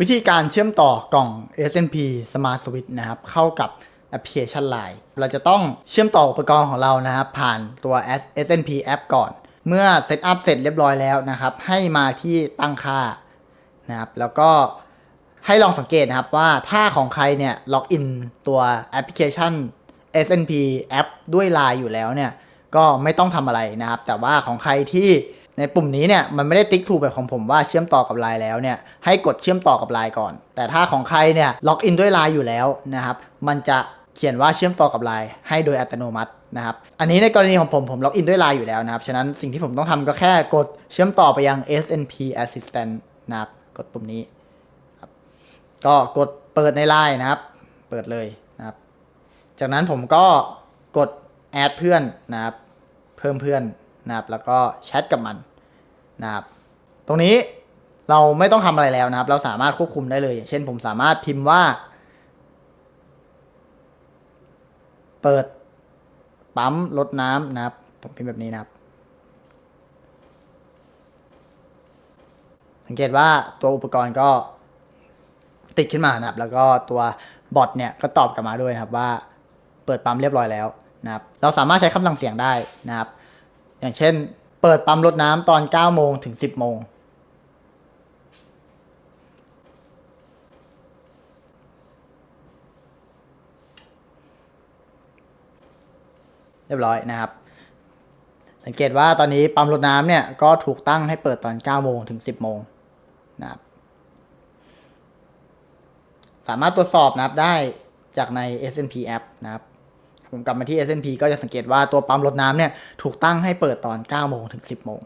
วิธีการเชื่อมต่อกล่อง S&P Smart Switch นะครับ เข้ากับแอปพลิเคชัน Line เราจะต้องเชื่อมต่ออุปกรณ์ของเรานะครับ ผ่านตัว S&P App ก่อน เมื่อเซตอัพเสร็จเรียบร้อยแล้วนะครับ ให้มาที่ตั้งค่านะครับ แล้วก็ให้ลองสังเกตนะครับว่าถ้าของใครเนี่ยล็อกอินตัวแอปพลิเคชัน S&P App ด้วย Line อยู่แล้วเนี่ย ก็ไม่ต้องทำอะไรนะครับ แต่ว่าของใครที่ ในปุ่มนี้เนี่ยมันไม่ได้ติ๊กถูกแบบของผมว่าเชื่อมต่อกับไลน์แล้วเนี่ยให้กดเชื่อมต่อกับไลน์ก่อน แต่ถ้าของใครเนี่ยล็อกอินด้วยไลน์อยู่แล้วนะครับมันจะเขียนว่าเชื่อมต่อกับไลน์ให้โดยอัตโนมัตินะครับอันนี้ในกรณีของผมผมล็อกอินด้วยไลน์อยู่แล้วนะครับฉะนั้นสิ่งที่ผมต้องทำก็แค่กดเชื่อมต่อไปยัง SNP Assistant นะครับกดปุ่มนี้ครับก็กดเปิดในไลน์นะครับ เปิดเลยนะครับ จากนั้นผมก็กดแอดเพื่อนนะครับ เพิ่มเพื่อน นะครับแล้วก็แชทกับมันนะครับตรงนี้เราไม่ต้องทำอะไรแล้วนะครับ เราสามารถควบคุมได้เลยอย่างเช่น ผมสามารถพิมพ์ว่า เปิดปั๊มรดน้ำนะครับ ผมพิมพ์แบบนี้นะครับ สังเกตว่าตัวอุปกรณ์ก็ติดขึ้นมานะครับ แล้วก็ตัวบอทเนี่ยก็ตอบกลับมาด้วยนะครับว่า เปิดปั๊มเรียบร้อยแล้วนะครับ เราสามารถใช้คำสั่งเสียงได้นะครับ อย่างเช่น เปิดปั๊มรดน้ำตอน 9 โมงถึง 10 โมง เรียบร้อยนะครับ สังเกตว่าตอนนี้ปั๊มรดน้ำเนี่ย ก็ถูกตั้งให้เปิดตอน 9 โมงถึง 10 โมงนะครับ สามารถตรวจสอบนะครับได้จากใน S&P App นะครับ ผมกลับมาที่ S&P ก็จะสังเกตว่าตัวปั๊มรดน้ำเนี่ยถูกตั้งให้เปิดตอน 9 โมงถึง 10 โมง